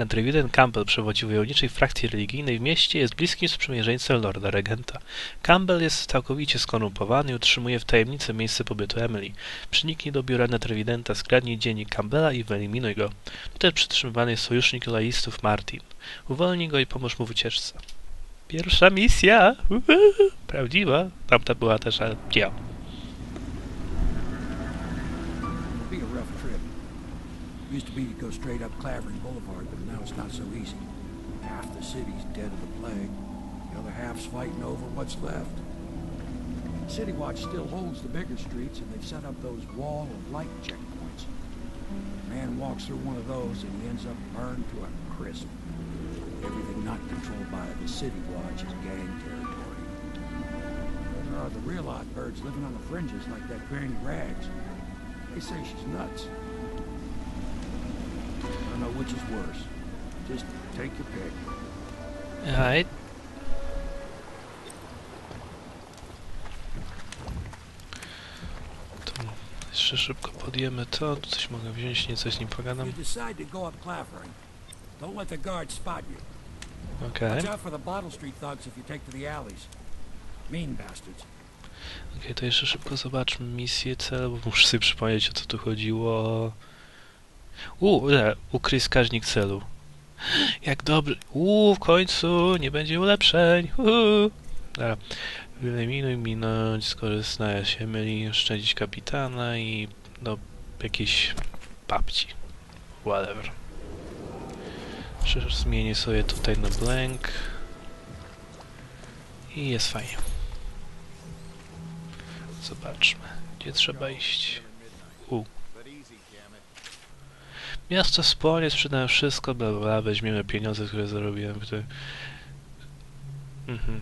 Nadrewiden Campbell przewodzi wojowniczej frakcji religijnej w mieście jest bliskim sprzymierzeńcem Lorda Regenta. Campbell jest całkowicie skorumpowany i utrzymuje w tajemnicy miejsce pobytu Emily. Przyniknij do biura Nadrewidenta, skradnij dziennik Campbella i wyeliminuj go. Tutaj przytrzymywany jest sojusznik lojalistów Martin. Uwolnij go i pomóż mu w ucieczce. Pierwsza misja! Prawdziwa. Tamta była też, ale ja. Be a rough trip. Used to be to go straight up Clavering Boulevard, but now it's not so easy. Half the city's dead of the plague. The other half's fighting over what's left. City Watch still holds the bigger streets, and they've set up those wall of light checkpoints. A man walks through one of those, and he ends up burned to a crisp. Everything not controlled by the City Watch is gang territory. There are the real odd birds living on the fringes like that Granny Rags. They say she's nuts. Don't know which is worse. Just take your pick. Right. To jeszcze szybko podjemy to, tu coś mogę wziąć, nieco z nim pogadam. Don't let the guards spot you. Okej, Watch out for the Bottle Street thugs if you take to the alleys. Mean bastards. okej, to jeszcze szybko zobaczmy misję, cel, bo muszę sobie przypomnieć o co tu chodziło. U, nie, ukryj wskaźnik celu. Jak dobry. U, w końcu nie będzie ulepszeń. Uhu. Dobra. Wyeliminuj, minąć, skorzystać się myli, oszczędzić kapitana i do jakiejś babci. Whatever. Zmienię sobie tutaj na blank. I jest fajnie. Zobaczmy, gdzie trzeba iść. U. Miasto spłonie, sprzedałem wszystko, bla bla, weźmiemy pieniądze, które zarobiłem tym. Mhm.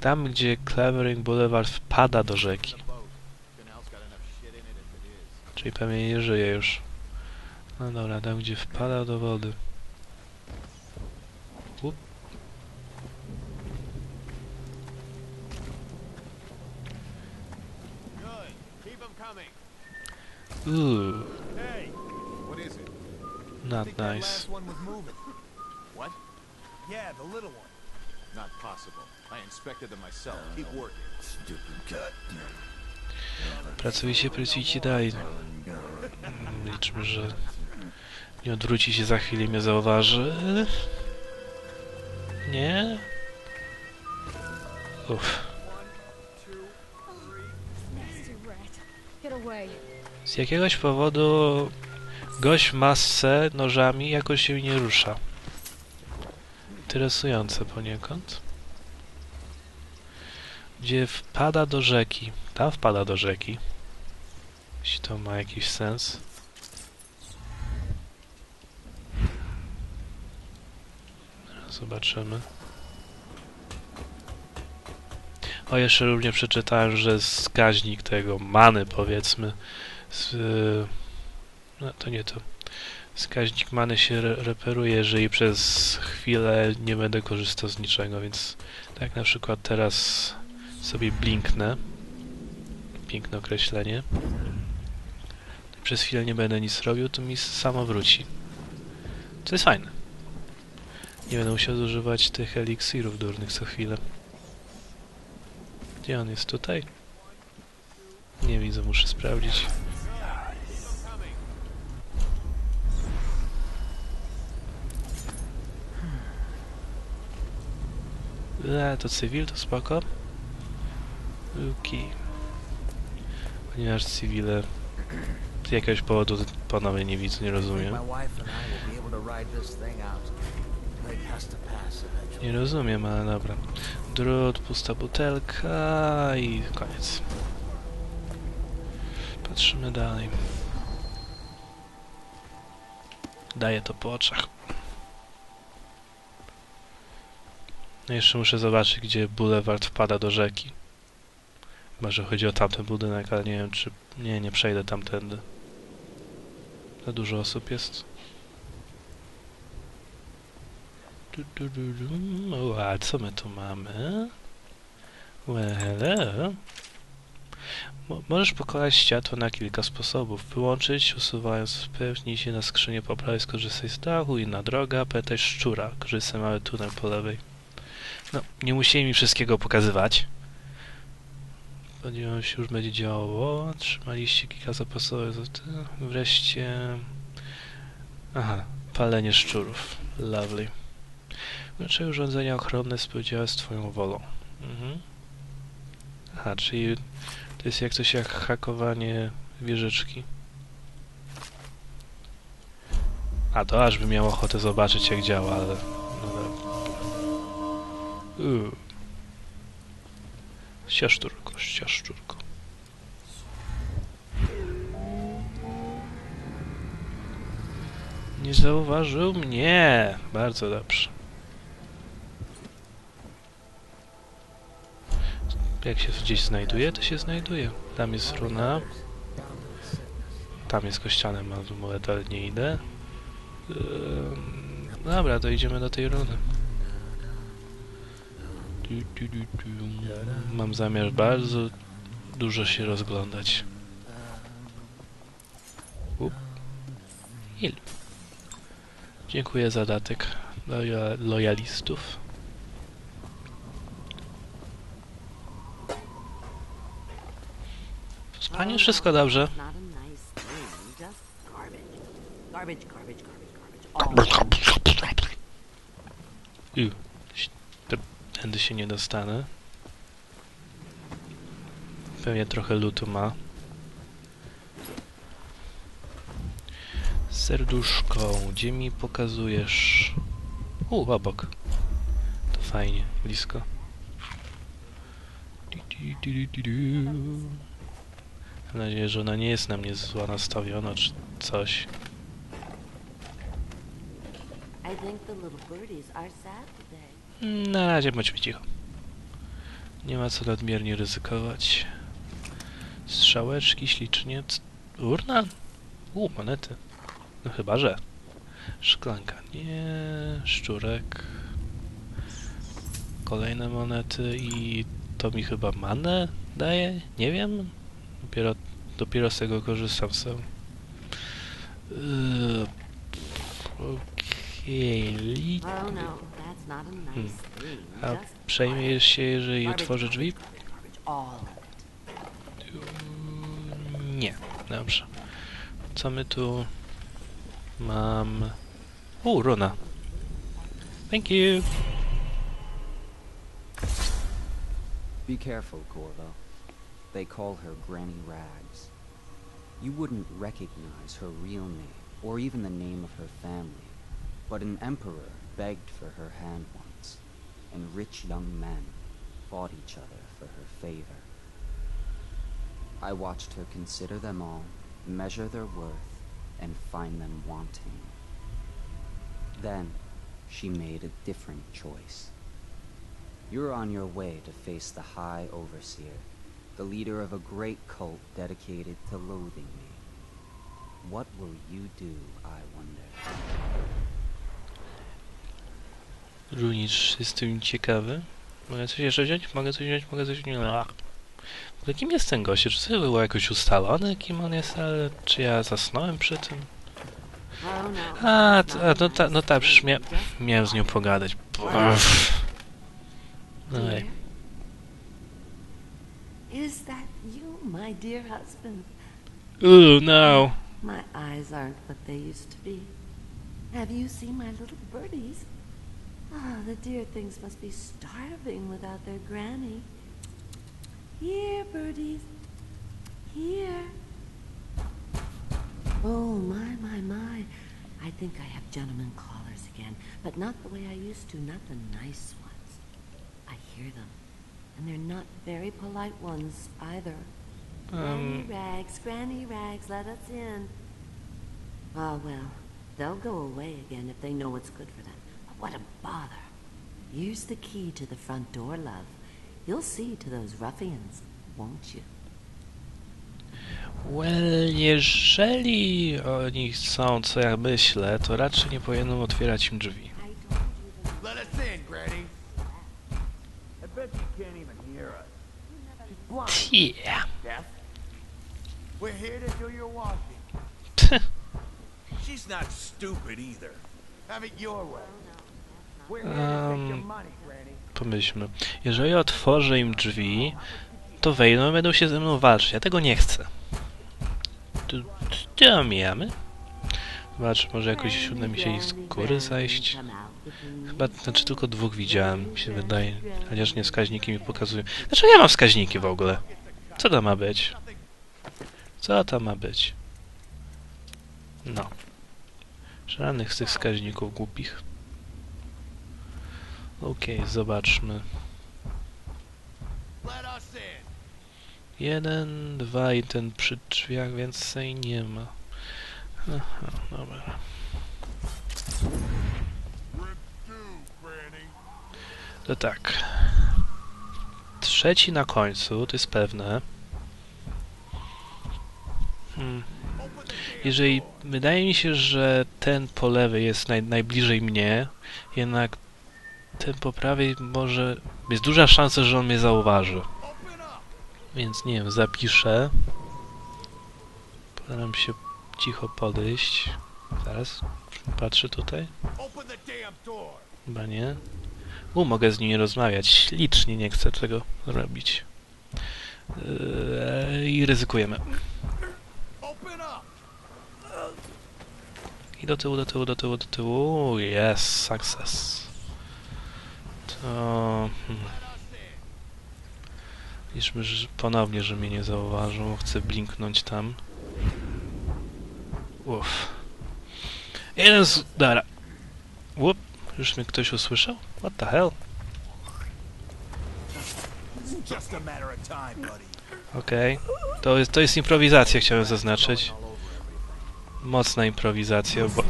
Tam, gdzie Clevering Boulevard wpada do rzeki. Czyli pewnie nie żyje już. No dobra, tam gdzie wpada do wody. Up. Good. Keep them coming. Ooh, Hey. What is it? not nice. last one was moving. What? Yeah, the little one. Not possible. I inspected them myself. Keep working. Stupid cut. Pracujcie, pracujcie dalej. Mm, Liczmy, że nie odwróci się za chwilę i mnie zauważy. Nie? Uff. Get away. Z jakiegoś powodu gość w masce nożami jakoś się nie rusza. Interesujące poniekąd. Gdzie wpada do rzeki. Tam wpada do rzeki. Jeśli to ma jakiś sens. Zobaczymy. O, jeszcze również przeczytałem, że wskaźnik tego many, powiedzmy, z, no to nie to. Wskaźnik many się re reperuje, jeżeli przez chwilę nie będę korzystał z niczego, więc tak na przykład teraz sobie blinknę. Piękne określenie. Przez chwilę nie będę nic robił, to mi samo wróci. Co jest fajne. Nie będę musiał zużywać tych eliksirów durnych co chwilę. Gdzie on jest? Tutaj? Nie widzę, muszę sprawdzić. E, to cywil, to spoko. Okej. Ponieważ cywile z jakiegoś powodu panowie nie widzę, nie rozumiem. Nie rozumiem, ale dobra. Drut, pusta butelka i koniec. Patrzymy dalej. Daję to po oczach. Jeszcze muszę zobaczyć, gdzie buleward wpada do rzeki. Chyba, że chodzi o tamten budynek, ale nie wiem, czy... Nie, nie przejdę tamtędy. Za dużo osób jest. Du, du, du, du. O, a co my tu mamy? Well, hello. Mo możesz pokonać światło na kilka sposobów. Wyłączyć, usuwając, wpełnij się na skrzynię po prawej, skorzystaj z dachu, inna droga, pamiętaj szczura, korzystaj mały tunel po lewej. No, nie musieli mi wszystkiego pokazywać. Spodziewałem się, już będzie działało. Trzymaliście kilka zapasowych. Wreszcie... Aha, palenie szczurów. Lovely. Znaczy urządzenia ochronne współdziała z twoją wolą. Mhm. Aha, czyli to jest jak coś jak hakowanie wieżyczki. A to aż bym miał ochotę zobaczyć jak działa, ale... Dobra. Uuu. Siaszczurko, siaszczurko. Nie zauważył mnie. Bardzo dobrze. Jak się gdzieś znajduje, to się znajduje. Tam jest runa. Tam jest kościanem amulet, ale nie idę. Ym, Dobra, to idziemy do tej runy. Mam zamiar bardzo dużo się rozglądać. Up. Il. Dziękuję za datek loja lojalistów. Z Pani wszystko dobrze? Garbage. Garbage, garbage, garbage, garbage. All Uuu, te- tędy się nie dostanę. Pewnie trochę lutu ma. Serduszko, gdzie mi pokazujesz? U, obok. To fajnie, blisko. Mam nadzieję, że ona nie jest na mnie zła nastawiona, czy coś. I think the little birdies are sad today. Na razie bądźmy cicho. Nie ma co nadmiernie ryzykować. Strzałeczki ślicznie. Urna? U, monety. No chyba, że. Szklanka. Nie. Szczurek. Kolejne monety i to mi chyba manę daje? Nie wiem. Dopiero, dopiero z tego korzystam sam. Yy, Okej, li- No, that's not a hmm. nice thing. A Just przejmiesz się, jeżeli garbage, otworzę drzwi? garbage, garbage, all of it. Nie, dobrze. Co my tu mam? U, runa. Thank you. Be careful, Corvo. They call her Granny Rags. You wouldn't recognize her real name, or even the name of her family, but an emperor begged for her hand once, and rich young men fought each other for her favor. I watched her consider them all, measure their worth, and find them wanting. Then, she made a different choice. You're on your way to face the High Overseer, the leader of a great cult dedicated to loathing me. What will you do, I wonder? Runicz, jestem ciekawy. Mogę coś jeszcze wziąć? Mogę coś wziąć? Mogę coś wziąć? Ach. W kim jest ten gość? Czy to było jakoś ustalone, kim on jest, ale czy ja zasnąłem przy tym? No. A, that's t- not a, no, ta, no tak, przecież mia miałem z nią pogadać. Uff. No ej. Is that you, my dear husband? Ooh, no. My eyes aren't what they used to be. Have you seen my little birdies? Ah, the dear things must be starving without their granny. Here, birdies. Here. Oh, my, my, my. I think I have gentlemen callers again, but not the way I used to, not the nice ones. I hear them, and they're not very polite ones either. Granny Um, Rags, Granny Rags, let us in. Ah, well, they'll go away again if they know what's good for them. What a bother. Here's the key to the front door, love. You'll see to those ruffians, won't you? well, jeżeli oni są, co ja myślę, to raczej nie powinienem otwierać im drzwi. Let us in, Granny. I bet you can't even hear us. you never Yeah. Death. We're here to do your washing. She's not stupid either. Have it your way. We're here to take your Um. Pomyślmy. Jeżeli otworzę im drzwi, to wejdą i będą się ze mną walczyć. Ja tego nie chcę. Tu omijamy. Zobacz, może jakoś uda mi się ich z góry zajść. Chyba, znaczy tylko dwóch widziałem, mi się wydaje. Chociaż nie wskaźniki mi pokazują. Dlaczego ja mam wskaźniki w ogóle? Co to ma być? Co to ma być? No. Żadnych z tych wskaźników głupich. Okej, zobaczmy. Us in. Jeden, dwa i ten przy drzwiach więcej nie ma. Aha, dobra. Tak. Trzeci na końcu, to jest pewne. Hmm. Jeżeli wydaje mi się, że ten po lewej jest naj, najbliżej mnie, jednak ten po prawej może... Jest duża szansa, że on mnie zauważy. Więc nie wiem, zapiszę. Postaram się cicho podejść. Zaraz. Patrzę tutaj. Chyba nie. U, mogę z nimi rozmawiać. Ślicznie nie chcę tego robić. Eee, I ryzykujemy. I do tyłu, do tyłu, do tyłu, do tyłu. Yes, success. Hmm. Liczmy że ponownie, że mnie nie zauważą. Chcę blinknąć tam. Uff. Jeden z... Dobra. Łup. Już mnie ktoś usłyszał? What the hell? Okej. To, jest, to jest improwizacja, chciałem zaznaczyć. Mocna improwizacja, bo...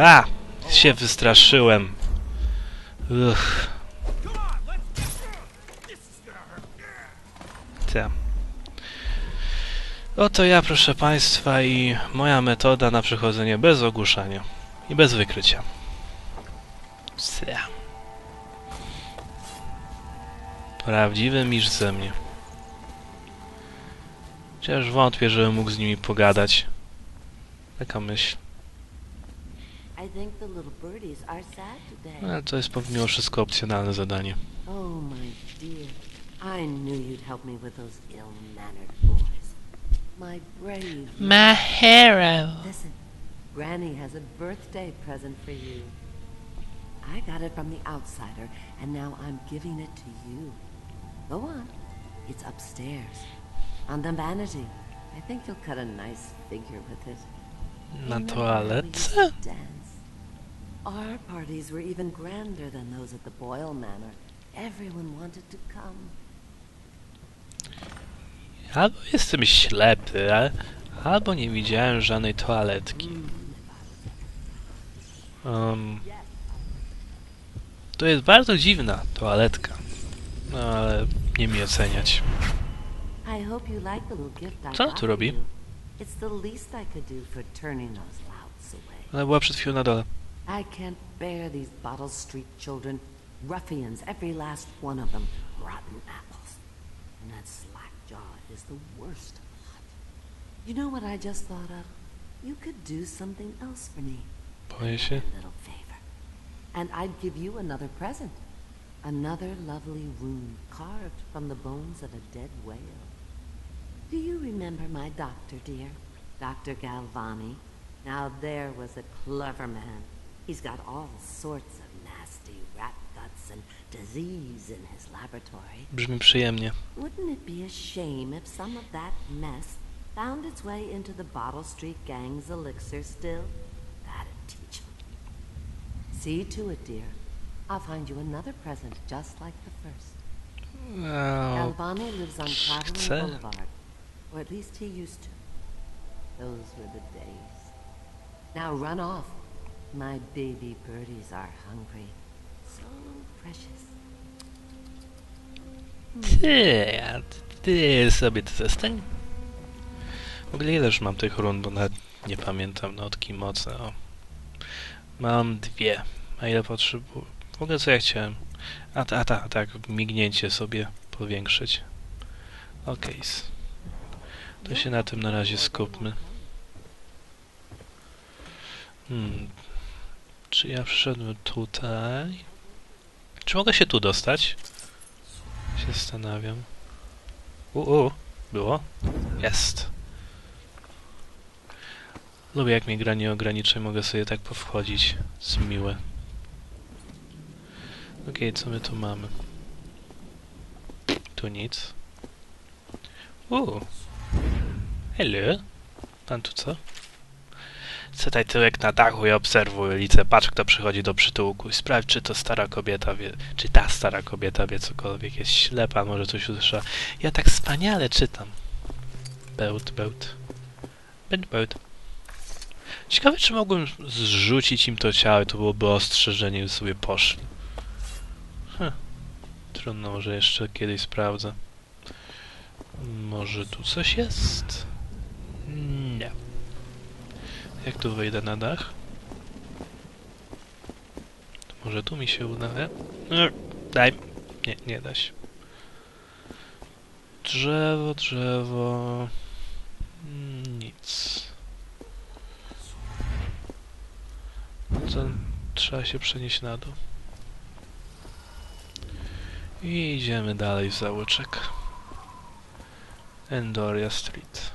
A! Się wystraszyłem. Uch. Oto ja, proszę Państwa, i moja metoda na przechodzenie bez ogłuszania i bez wykrycia. Sia. Prawdziwy mistrz ze mnie. Chociaż wątpię, żebym mógł z nimi pogadać. Taka myśl. Ale to jest pomimo wszystko opcjonalne zadanie. Oh, my dear. I knew you'd help me with those ill-mannered boys. My brave... My hero! Listen, Granny has a birthday present for you. I got it from the outsider, and now I'm giving it to you. Go on. It's upstairs. On the vanity. I think you'll cut a nice figure with it. Na Remember how we used toaletce? to dance? Our parties were even grander than those at the Boyle Manor. Everyone wanted to come. Albo jestem ślepy, albo nie widziałem żadnej toaletki. Um, to jest bardzo dziwna toaletka. No ale nie mi oceniać. Co ona tu robi? Ona była przed chwilą na dole. I can't bear these Bottle Street children. Ruffians, every last one of them. Rotten apples. And that slack-jaw is the worst of lot. You know what I just thought of? You could do something else for me. Się. A little favor. And I'd give you another present. Another lovely rune carved from the bones of a dead whale. Do you remember my doctor, dear? Dr. Galvani? Now there was a clever man. He's got all sorts of guts and disease in his laboratory. Brzmi przyjemnie. Wouldn't it be a shame if some of that mess found its way into the Bottle Street Gang's elixir still? That'd teach 'em. See to it, dear. I'll find you another present just like the first. No, Galvani lives on Clavering. Boulevard. Or at least he used to. Those were the days. Now run off. My baby birdies are hungry. So. Ty, ty sobie to zostań. W ogóle ile już mam tych rund, bo nawet nie pamiętam notki mocne. O. Mam dwie. A ile potrzebuję? W ogóle co ja chciałem? A, ta, a ta, tak, mignięcie sobie powiększyć. Okej. s- To się na tym na razie skupmy. Hmm. Czy ja przyszedłem tutaj? Czy mogę się tu dostać? Się zastanawiam. Uu, było? Jest. Lubię jak mnie gra nie ogranicza mogę sobie tak powchodzić. Z miłe. Okej, co my tu mamy? Tu nic. Uuu. Hello. Pan tu co? Siadaj tyłek na dachu i obserwuj ulicę. Patrz, kto przychodzi do przytułku i sprawdź, czy to stara kobieta wie, czy ta stara kobieta wie cokolwiek. Jest ślepa, może coś usłyszała. Ja tak wspaniale czytam. Bełt, bełt. Bełt, bełt. Ciekawe, czy mogłem zrzucić im to ciało to byłoby ostrzeżenie, by sobie poszli. Hm. Trudno, może jeszcze kiedyś sprawdzę. Może tu coś jest? Jak tu wejdę na dach? Może tu mi się uda, nie? Daj. Nie, nie da się. Drzewo, drzewo... Mm, Nic. To trzeba się przenieść na dół. I idziemy dalej w załyczek. Endoria Street.